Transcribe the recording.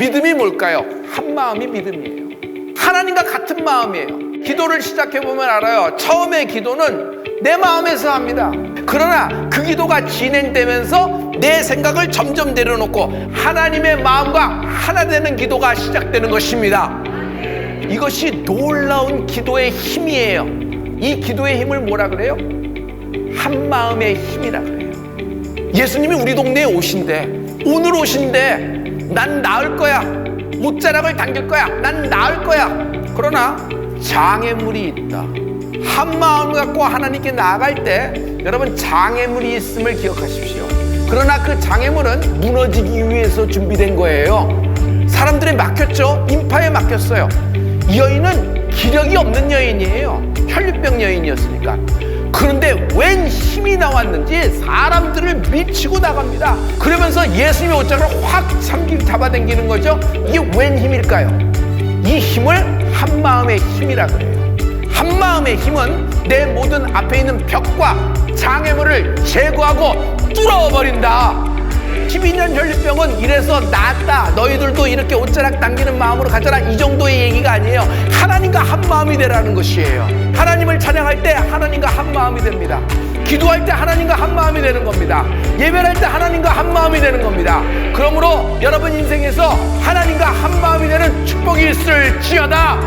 믿음이 뭘까요? 한 마음이 믿음이에요. 하나님과 같은 마음이에요. 기도를 시작해 보면 알아요. 처음에 기도는 내 마음에서 합니다. 그러나 그 기도가 진행되면서 내 생각을 점점 내려놓고 하나님의 마음과 하나 되는 기도가 시작되는 것입니다. 이것이 놀라운 기도의 힘이에요. 이 기도의 힘을 뭐라 그래요? 한 마음의 힘이라 그래요. 예수님이 우리 동네에 오신대. 오늘 오신대. 난 나을 거야. 못자락을 당길 거야. 난 나을 거야. 그러나 장애물이 있다. 한 마음 갖고 하나님께 나아갈 때 여러분 장애물이 있음을 기억하십시오. 그러나 그 장애물은 무너지기 위해서 준비된 거예요. 사람들이 막혔죠. 인파에 막혔어요. 이 여인은 기력이 없는 여인이에요. 혈류병 여인이었으니까. 그런데 웬 힘이 나왔는지 사람들을 미치고 나갑니다. 그러면서 예수님의 옷장을 확 삼기 잡아당기는 거죠. 이게 웬 힘일까요? 이 힘을 한 마음의 힘이라 그래요. 한 마음의 힘은 내 모든 앞에 있는 벽과 장애물을 제거하고 뚫어버린다. 12년 혈류병은 이래서 낫다. 너희들도 이렇게 옷자락 당기는 마음으로 가져라. 이 정도의 얘기가 아니에요. 하나님과 한 마음이 되라는 것이에요. 하나님을 찬양할 때 하나님과 한 마음이 됩니다. 기도할 때 하나님과 한 마음이 되는 겁니다. 예배할 때 하나님과 한 마음이 되는 겁니다. 그러므로 여러분 인생에서 하나님과 한 마음이 되는 축복이 있을지어다.